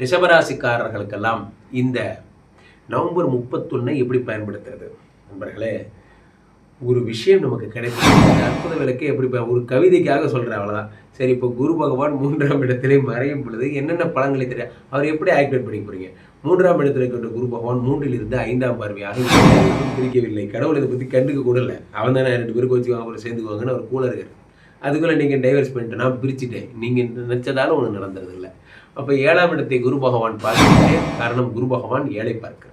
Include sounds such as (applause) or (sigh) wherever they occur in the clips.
ரிஷபராசிக்காரர்களுக்கெல்லாம் இந்த நவம்பர் முப்பத்தொன்னை எப்படி பயன்படுத்துறது? நண்பர்களே ஒரு விஷயம் நமக்கு கிடைக்கும் அற்புத விளக்கே எப்படி ஒரு கவிதைக்காக சொல்கிறேன் அவ்வளோதான் சரி இப்போ குரு பகவான் மூன்றாம் இடத்திலே மறையும் பொழுது என்னென்ன பழங்களை தெரியும் அவர் எப்படி ஆக்டிவேட் பண்ணி போகிறீங்க மூன்றாம் இடத்தில் கொண்ட குரு பகவான் மூன்றில் இருந்து ஐந்தாம் பார்வையாக பிரிக்கவில்லை. கடவுள் இதை பற்றி கண்டுக்க கூட இல்லை. அவன் தானே ரெண்டு பேருக்கு வச்சு அவங்கள சேர்ந்துக்குவாங்கன்னு அவர் கூட இருக்கார். அதுக்குள்ளே நீங்கள் டைவர்ஸ் பண்ணிட்டு நான் பிரிச்சுட்டேன். நீங்கள் நினச்சதாலும் ஒன்று நடந்துறது இல்லை அப்போ ஏழாம் இடத்தை குரு பகவான் பார்க்கிறதே காரணம் குரு பகவான் ஏழை பார்க்கிறார்.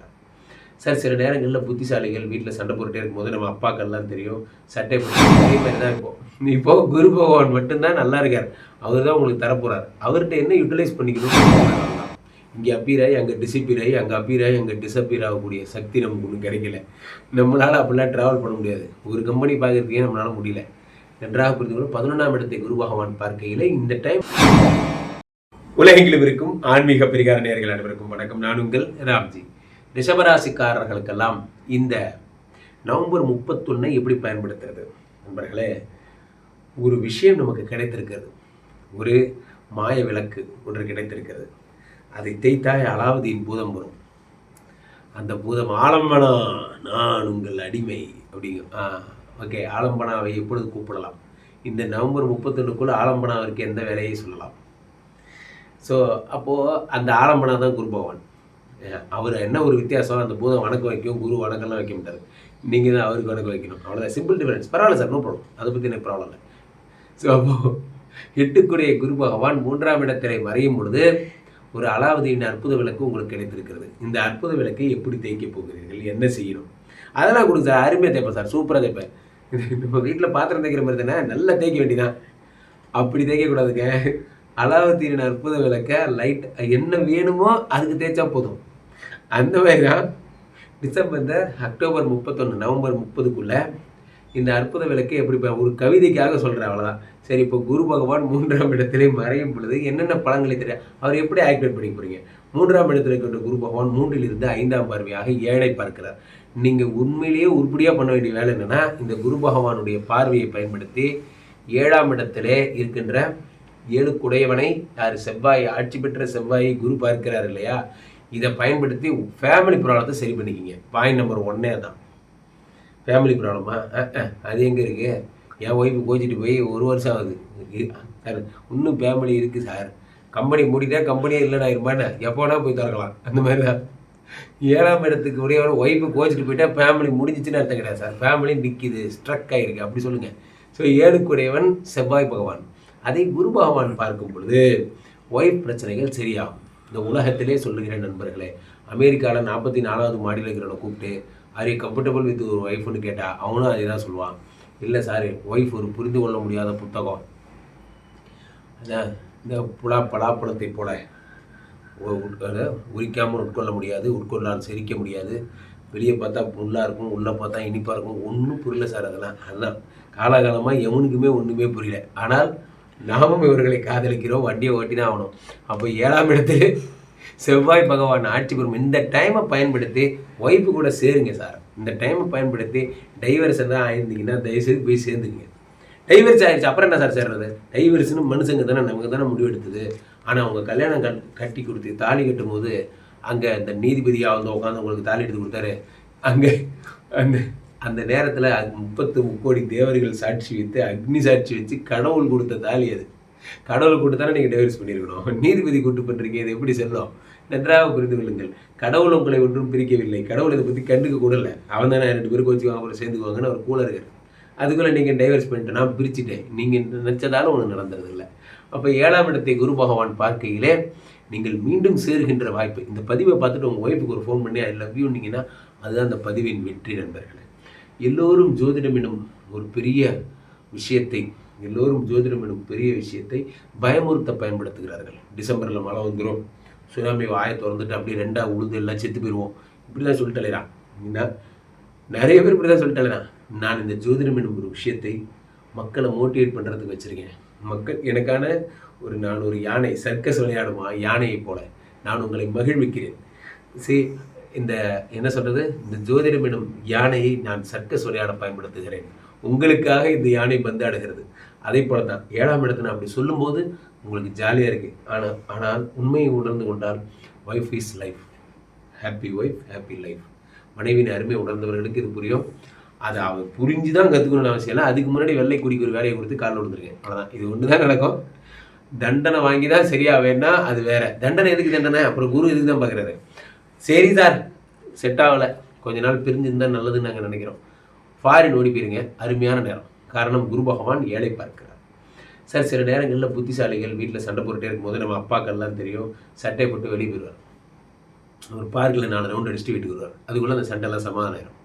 சார் சில நேரங்களில் புத்திசாலிகள் வீட்டில் சண்டை போட்டுட்டே இருக்கும்போது நம்ம அப்பாக்கள்லாம் தெரியும் சட்டை போட்டு (laughs) அதே மாதிரி தான் இப்போ இப்போ குரு பகவான் மட்டும்தான் நல்லா இருக்கார். அவர் தான் உங்களுக்கு தரப்போகிறார் அவர்கிட்ட என்ன யூட்டிலைஸ் பண்ணிக்கணும் இங்கே அப்பீராய் அங்கே டிசிப்பீராய் அங்கே அப்பீராய் அங்கே டிசப்பீர் ஆகக்கூடிய சக்தி நமக்கு ஒன்றும் கிடைக்கல. நம்மளால் அப்படிலாம் ட்ராவல் பண்ண முடியாது. ஒரு கம்பெனி பார்க்குறதுக்கே நம்மளால முடியல. நன்றாக புரிந்து கொள்ள பதினொன்றாம் இடத்தை குரு பகவான் பார்க்கையில் இந்த டைம் உலகெங்கிலும் இருக்கும் ஆன்மீக பரிகார நேர்கள் அனைவருக்கும் வணக்கம். நான் உங்கள் ராம்ஜி. ரிஷபராசிக்காரர்களுக்கெல்லாம் இந்த நவம்பர் முப்பத்தொன்னை எப்படி பயன்படுத்துறது? நண்பர்களே ஒரு விஷயம் நமக்கு கிடைத்திருக்கிறது. ஒரு மாய விளக்கு ஒன்று கிடைத்திருக்கிறது. அதை தேய்த்தாய் அலாவுதீன் பூதம் வரும். அந்த பூதம் ஆலம்பனா நான் உங்கள் அடிமை அப்படிங்கும் ஆ ஓகே ஆலம்பனாவை எப்பொழுது கூப்பிடலாம்? இந்த நவம்பர் முப்பத்தொன்னுக்குள்ளே ஆலம்பனாவிற்கு எந்த வேலையை சொல்லலாம்? ஸோ அப்போது அந்த ஆரம்பனா தான் குரு பகவான். அவர் என்ன ஒரு வித்தியாசம் அந்த பூதம் வணக்கம் வைக்கும் குரு வணக்கம்லாம் வைக்க மாட்டார். நீங்கள் தான் அவருக்கு வணக்கம் வைக்கணும். அவ்வளோதான் சிம்பிள் டிஃபரன்ஸ் பரவாயில்ல சார் நோ ப்ராப்ளம் அதை பற்றி எனக்கு ப்ராப்ளம் இல்லை. ஸோ அப்போது எட்டுக்குடைய குரு பகவான் மூன்றாம் இடத்திலே மறையும் பொழுது ஒரு அலாவதியின் அற்புத விளக்கு உங்களுக்கு கிடைத்திருக்கிறது. இந்த அற்புத விளக்கை எப்படி தேய்க்க போகிறீர்கள்? என்ன செய்யணும்? அதெல்லாம் கொடுங்க சார். அருமையாக தேய்ப்பேன் சார். சூப்பராக தேய்ப்பேன். இது (laughs) நம்ம வீட்டில் பாத்திரம் தேய்க்கிற மாதிரி தானே? நல்லா தேய்க்க வேண்டியதான் அப்படி தேய்க்கக்கூடாதுங்க அலாவுதீன் அற்புத விளக்க லைட் என்ன வேணுமோ அதுக்கு தேய்ச்சா போதும். அந்த மாதிரி தான் டிசம்பர் அக்டோபர் முப்பத்தொன்று நவம்பர் முப்பதுக்குள்ளே இந்த அற்புத விளக்கை எப்படி ஒரு கவிதைக்காக சொல்கிறேன் அவ்வளோதான் சரி இப்போ குரு பகவான் மூன்றாம் இடத்திலே மறையும் பொழுது என்னென்ன பழங்களை தெரியும் அவர் எப்படி ஆக்டிவேட் பண்ணி போகிறீங்க மூன்றாம் இடத்துல கொண்ட குரு பகவான் மூன்றில் இருந்து ஐந்தாம் பார்வையாக ஏழை பார்க்கிறார். நீங்கள் உண்மையிலேயே உருப்படியாக பண்ண வேண்டிய வேலை என்னென்னா இந்த குரு பகவானுடைய பார்வையை பயன்படுத்தி ஏழாம் இடத்திலே இருக்கின்ற ஏழுக்குடையவனை யார் செவ்வாய் ஆட்சி பெற்ற செவ்வாயை குரு பார்க்கிறார் இல்லையா? இதை பயன்படுத்தி ஃபேமிலி ப்ராப்ளத்தை சரி பண்ணிக்கிங்க. பாயிண்ட் நம்பர் ஒன்னே தான் ஃபேமிலி ப்ராப்ளமா அது எங்கே இருக்கு? என் ஒய்ஃபு கோச்சிட்டு போய் ஒரு வருஷம் ஆகுது. சார் இன்னும் ஃபேமிலி இருக்குது சார். கம்பெனி மூடிட்டா கம்பெனியே இல்லைடா இருப்பானே எப்போனா போய் திறக்கலாம். அந்த மாதிரி தான் ஏழாம் இடத்துக்கு உடையவன் ஒய்ஃபு கோச்சிட்டு போயிட்டா ஃபேமிலி முடிஞ்சிச்சுன்னு அர்த்தம் கிடையாது சார். ஃபேமிலி நிற்கிது ஸ்ட்ரக் ஆகிருக்கு அப்படி சொல்லுங்கள் ஸோ ஏழுக்குடையவன் செவ்வாய் பகவான். அதை குரு பகவான் பார்க்கும் பொழுது ஒய்ஃப் பிரச்சனைகள் சரியாகும். இந்த உலகத்திலே சொல்லுகிறேன் நண்பர்களே அமெரிக்காவில் நாற்பத்தி நாலாவது மாடியில் இருக்கிறவனை கூப்பிட்டு ஆர் கம்ஃபர்டபுள் வித் ஒரு ஒய்ஃப்னு கேட்டால் அவனும் அதே தான் சொல்லுவான். இல்லை சார் ஒய்ஃப் ஒரு புரிந்து கொள்ள முடியாத புத்தகம். அதான் இந்த புலா பலாப்பழத்தை போல உரிக்காமல் உட்கொள்ள முடியாது உட்கொள்ளால் செரிக்க முடியாது. வெளியே பார்த்தா புல்லாக இருக்கும் உள்ளே பார்த்தா இனிப்பாக இருக்கும். ஒன்றும் புரியல சார் அதெல்லாம். அதெல்லாம் காலகாலமாக எவனுக்குமே ஒன்றுமே புரியல. ஆனால் நாமும் இவர்களை காதலிக்கிறோம் வண்டியை ஓட்டினா தான் ஆகணும். அப்போ ஏழாம் இடத்துல செவ்வாய் பகவான் ஆட்சி பெறும். இந்த டைமை பயன்படுத்தி ஒய்ஃபு கூட சேருங்க சார் இந்த டைமை பயன்படுத்தி டைவர்ஸ் தான் ஆயிருந்தீங்கன்னா தயவுசெய்து போய் சேர்ந்துங்க டைவர்ஸ் ஆயிடுச்சு அப்புறம் என்ன சார் சேர்றது? டைவர்ஸ்னு மனுஷங்க தானே நமக்கு தானே முடிவெடுத்தது. ஆனால் அவங்க கல்யாணம் கட் கட்டி கொடுத்து தாலி கட்டும் போது அங்கே இந்த நீதிபதியாக வந்து உட்காந்து உங்களுக்கு தாலி எடுத்து கொடுத்தாரு. அங்கே அந்த அந்த நேரத்தில் முப்பத்து முக்கோடி தேவர்கள் சாட்சி வைத்து அக்னி சாட்சி வச்சு கடவுள் கொடுத்த தாலி அது. கடவுள் கொடுத்தானே நீங்கள் டைவர்ஸ் பண்ணியிருக்கணும் (laughs) நீதிபதி கூட்டு பண்ணுறீங்க இது எப்படி செல்லும் நன்றாக புரிந்து கொள்ளுங்கள். கடவுள் உங்களை ஒன்றும் பிரிக்கவில்லை. கடவுள் இதை பற்றி கண்டுக்க கூட இல்லை. அவன் தானே ரெண்டு பேருக்கு வச்சுக்குவாங்க அப்புறம் சேர்ந்துக்குவாங்கன்னு அவர் கூட இருக்கார் அதுக்குள்ளே நீங்கள் டைவர்ஸ் பண்ணிட்டு நான் பிரிச்சுட்டேன். நீங்கள் நினச்சதாலும் ஒன்று நடந்துறது இல்லை. அப்போ ஏழாம் இடத்தை குரு பகவான் பார்க்கையிலே நீங்கள் மீண்டும் சேருகின்ற வாய்ப்பு. இந்த பதிவை பார்த்துட்டு உங்கள் ஒய்ஃபுக்கு ஒரு ஃபோன் பண்ணி ஐ லவ் யூன்னீங்கன்னா அதுதான் அந்த பதிவின் வெற்றி நண்பர்களே. எல்லோரும் ஜோதிடம் எனும் ஒரு பெரிய விஷயத்தை எல்லோரும் ஜோதிடம் எனும் பெரிய விஷயத்தை பயமுறுத்த பயன்படுத்துகிறார்கள். டிசம்பரில் மழை வந்துடும் சுனாமி வாயை திறந்துட்டு அப்படியே ரெண்டாக உழுது எல்லாம் செத்து போயிடுவோம் இப்படி தான் சொல்லிட்டு நிறைய பேர் இப்படி தான் சொல்லிட்டாங்க நான் இந்த ஜோதிடம் எனும் ஒரு விஷயத்தை மக்களை மோட்டிவேட் பண்ணுறதுக்கு வச்சுருக்கேன். மக்கள் எனக்கான ஒரு நான் ஒரு யானை சர்க்கஸ் விளையாடுமா? யானையை போல நான் உங்களை மகிழ்விக்கிறேன். சரி இந்த என்ன சொல்கிறது இந்த ஜோதிடம் எனும் யானையை நான் சர்க்கஸ் விளையாட பயன்படுத்துகிறேன். உங்களுக்காக இந்த யானை பந்தாடுகிறது. அதே போல தான் ஏழாம் இடத்தை நான் அப்படி சொல்லும்போது உங்களுக்கு ஜாலியாக இருக்குது ஆனால் ஆனால் உண்மையை உணர்ந்து கொண்டால் wife is life happy wife happy life மனைவியின் அருமை உணர்ந்தவர்களுக்கு இது புரியும். அதை அவர் புரிஞ்சு தான் கற்றுக்கணும்னு அவசியம் இல்லை. அதுக்கு முன்னாடி வெள்ளை குடிக்கு ஒரு வேலையை கொடுத்து காலில் விழுந்துருக்கேன். அவ்வளோதான் இது ஒன்று தான் நடக்கும். தண்டனை வாங்கி தான் சரியாக வேணா அது வேற. தண்டனை எதுக்கு தண்டனை? அப்புறம் குரு இதுக்கு தான் பார்க்குறாரு சரி சார் செட் ஆகலை. கொஞ்ச நாள் பிரிஞ்சிருந்தா நல்லதுன்னு நாங்கள் நினைக்கிறோம். ஃபாரின் ஓடி போயிருங்க. அருமையான நேரம். காரணம் குரு பகவான் ஏழை பார்க்கிறார். சார் சில நேரங்களில் புத்திசாலிகள் வீட்டில் சண்டை போட்டுட்டே இருக்கும்போது நம்ம அப்பாக்கள்லாம் தெரியும் சட்டை போட்டு வெளியே போயிடுவார். ஒரு பார்க்கில் நாலு ரவுண்ட் அடிச்சுட்டு வீட்டுக்கு வருவார். அதுக்குள்ளே அந்த சண்டைலாம் சமாதானம்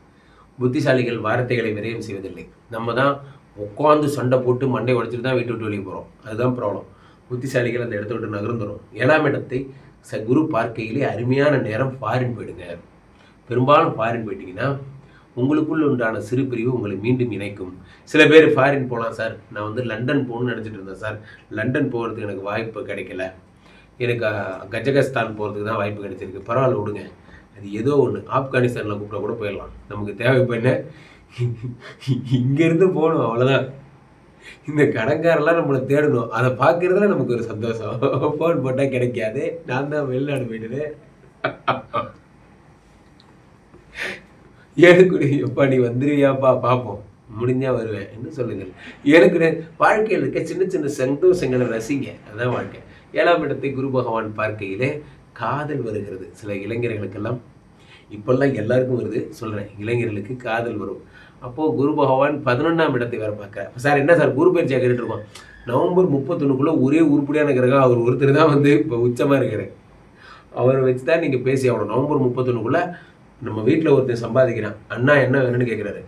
புத்திசாலிகள் வார்த்தைகளை விரயம் செய்வதில்லை. நம்ம தான் உட்காந்து சண்டை போட்டு மண்டை உடைச்சிட்டு தான் வீட்டு விட்டு வெளியே போகிறோம் அதுதான் ப்ராப்ளம் புத்திசாலிகள் அந்த இடத்த விட்டு நகர்ந்துடும் ஏழாம் இடத்தை ச குரு பார்க்கையிலே அருமையான நேரம் ஃபாரின் போயிடுங்க. பெரும்பாலும் ஃபாரின் போயிட்டீங்கன்னா உங்களுக்குள்ள உண்டான சிறு பிரிவு உங்களை மீண்டும் இணைக்கும். சில பேர் ஃபாரின் போகலாம் சார் நான் வந்து லண்டன் போகணும்னு நினச்சிட்டு இருந்தேன் சார். லண்டன் போகிறதுக்கு எனக்கு வாய்ப்பு கிடைக்கல. எனக்கு கஜகஸ்தான் போகிறதுக்கு தான் வாய்ப்பு கிடைச்சிருக்கு. பரவாயில்ல விடுங்க. அது ஏதோ ஒன்று ஆப்கானிஸ்தானில் கூப்பிட்டா கூட போயிடலாம். நமக்கு தேவை இங்கேருந்து போகணும் அவ்வளோதான் இந்த கடங்காரெல்லாம் நம்மளை தேடணும். அதை பார்க்கறதுல நமக்கு ஒரு சந்தோஷம். ஃபோன் போட்டால் கிடைக்காது. நான் தான் வெளிநாடு போயிட்டுது ஏழுக்குடி எப்பா நீ வந்துருவியாப்பா பார்ப்போம் முடிஞ்சா வருவேன். என்ன சொல்லுங்கள்? எனக்கு வாழ்க்கையில் இருக்க சின்ன சின்ன சந்தோஷங்களை ரசிங்க. அதுதான் வாழ்க்கை. ஏழாம் இடத்தை குரு பகவான் பார்க்கையிலே காதல் வருகிறது. சில இளைஞர்களுக்கெல்லாம். இப்பெல்லாம் எல்லாருக்கும் வருது. சொல்கிறேன் இளைஞர்களுக்கு காதல் வரும். அப்போது குரு பகவான் பதினொன்றாம் இடத்தை வேறு பார்க்குறார் சார் என்ன சார் குரு பயிற்சியாக கேட்டுட்டு இருக்கோம். நவம்பர் முப்பத்தொன்னுக்குள்ளே ஒரே உருப்படியான கிரகம் அவர் ஒருத்தர் தான் வந்து இப்போ உச்சமாக இருக்கிறார் அவரை வச்சு தான் நீங்கள் பேசி ஆகணும். நவம்பர் முப்பத்தொன்னுக்குள்ளே நம்ம வீட்டில் ஒருத்தன் சம்பாதிக்கிறான். அண்ணா என்ன வேணும்னு கேட்குறாரு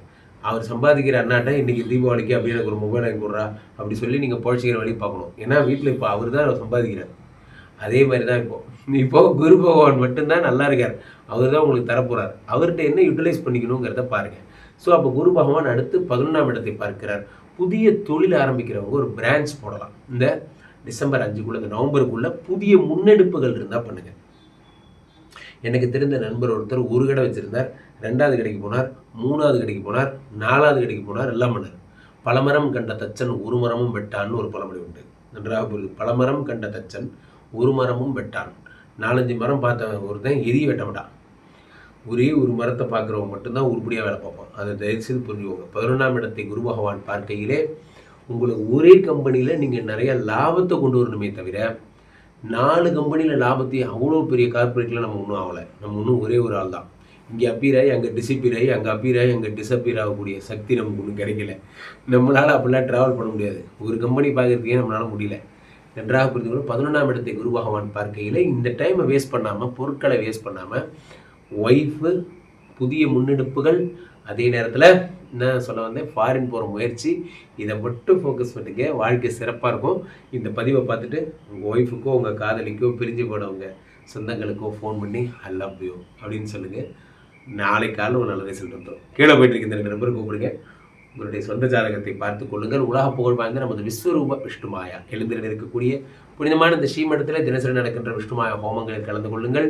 அவர் சம்பாதிக்கிற அண்ணாட்ட இன்றைக்கி தீபாவளிக்கு அப்படி எனக்கு ஒரு மொபைல் வாங்கி கொடுறா அப்படி சொல்லி நீங்கள் பழச்சிக்கிற வழி பார்க்கணும். ஏன்னா வீட்டில் இப்போ அவர் தான் சம்பாதிக்கிறார். அதே மாதிரி தான் இப்போ. இப்போ குரு பகவான் மட்டும்தான் நல்லா இருக்கார். அவர் தான் உங்களுக்கு தரப்போகிறார் அவர்கிட்ட என்ன யூட்டிலைஸ் பண்ணிக்கணுங்கிறத பாருங்க. ஸோ அப்போ குரு பகவான் அடுத்து பதினொன்றாம் இடத்தை பார்க்கிறார். புதிய தொழில் ஆரம்பிக்கிறவங்க ஒரு பிரான்ச் போடலாம். இந்த டிசம்பர் அஞ்சுக்குள்ள இந்த நவம்பருக்குள்ள புதிய முன்னெடுப்புகள் இருந்தால் பண்ணுங்க. எனக்கு தெரிந்த நண்பர் ஒருத்தர் ஒரு கடை வச்சிருந்தார். ரெண்டாவது கடைக்கு போனார் மூணாவது கடைக்கு போனார் நாலாவது கடைக்கு போனார் எல்லாம் பண்ணார். பலமரம் கண்ட தச்சன் ஒரு மரமும் வெட்டான்னு ஒரு பழமொழி உண்டு. நன்றாக புரியுது. பலமரம் கண்ட தச்சன் ஒரு மரமும் வெட்டான். நாலஞ்சு மரம் பார்த்த ஒருத்தன் எரிய வெட்ட மாட்டான். ஒரே ஒரு மரத்தை பார்க்குறவங்க மட்டும்தான் உருப்படியாக வேலை பார்ப்பான். அதை தயவுசெய்து புரிஞ்சுக்கோங்க. பதினொன்றாம் இடத்தை குரு பகவான் பார்க்கையிலே உங்களுக்கு ஒரே கம்பெனியில் நீங்கள் நிறைய லாபத்தை கொண்டு வரணுமே தவிர நாலு கம்பெனியில் லாபத்தையும் அவ்வளோ பெரிய கார்ப்பரேட்டில் நம்ம ஒன்றும் ஆகலை. நம்ம ஒன்றும் ஒரே ஒரு ஆள் தான். இங்கே அப்பீராய் அங்கே டிசிப்பீராய் அங்கே அப்பீராய் அங்கே டிசப்பீர் ஆகக்கூடிய சக்தி நமக்கு ஒன்றும் கிடைக்கல. நம்மளால் அப்படிலாம் ட்ராவல் பண்ண முடியாது. ஒரு கம்பெனி பார்க்குறதுக்கே நம்மளால் முடியல. நன்றாக புரிந்து பதினொன்றாம் இடத்தை குரு பகவான் பார்க்கையில் இந்த டைமை வேஸ்ட் பண்ணாமல் பொருட்களை வேஸ்ட் பண்ணாமல் ஒய்ஃபு புதிய முன்னெடுப்புகள். அதே நேரத்தில் என்ன சொல்ல வந்தேன்? ஃபாரின் போகிற முயற்சி. இதை மட்டும் ஃபோக்கஸ் பண்ணுங்க வாழ்க்கை சிறப்பாக இருக்கும். இந்த பதிவை பார்த்துட்டு உங்கள் ஒய்ஃபுக்கோ உங்கள் காதலிக்கோ பிரிஞ்சு போனவங்க சொந்தங்களுக்கோ ஃபோன் பண்ணி ஐ லவ் யூ அப்படின்னு சொல்லுங்கள் நாளை காலையில் ஒரு நல்ல ரிசல்ட் வந்துடும் கீழே போயிட்டு இருக்க இந்த ரெண்டு நம்பருக்கு கூப்பிடுங்க. உங்களுடைய சொந்த ஜாதகத்தை பார்த்து கொள்ளுங்கள். உலக புகழ் வாய்ந்த நமது விஸ்வரூப விஷ்ணுமாயா எழுந்திரன் இருக்கக்கூடிய புனிதமான இந்த ஸ்ரீமடத்தில் தினசரி நடக்கின்ற விஷ்ணுமாயா ஹோமங்களில் கலந்து கொள்ளுங்கள்.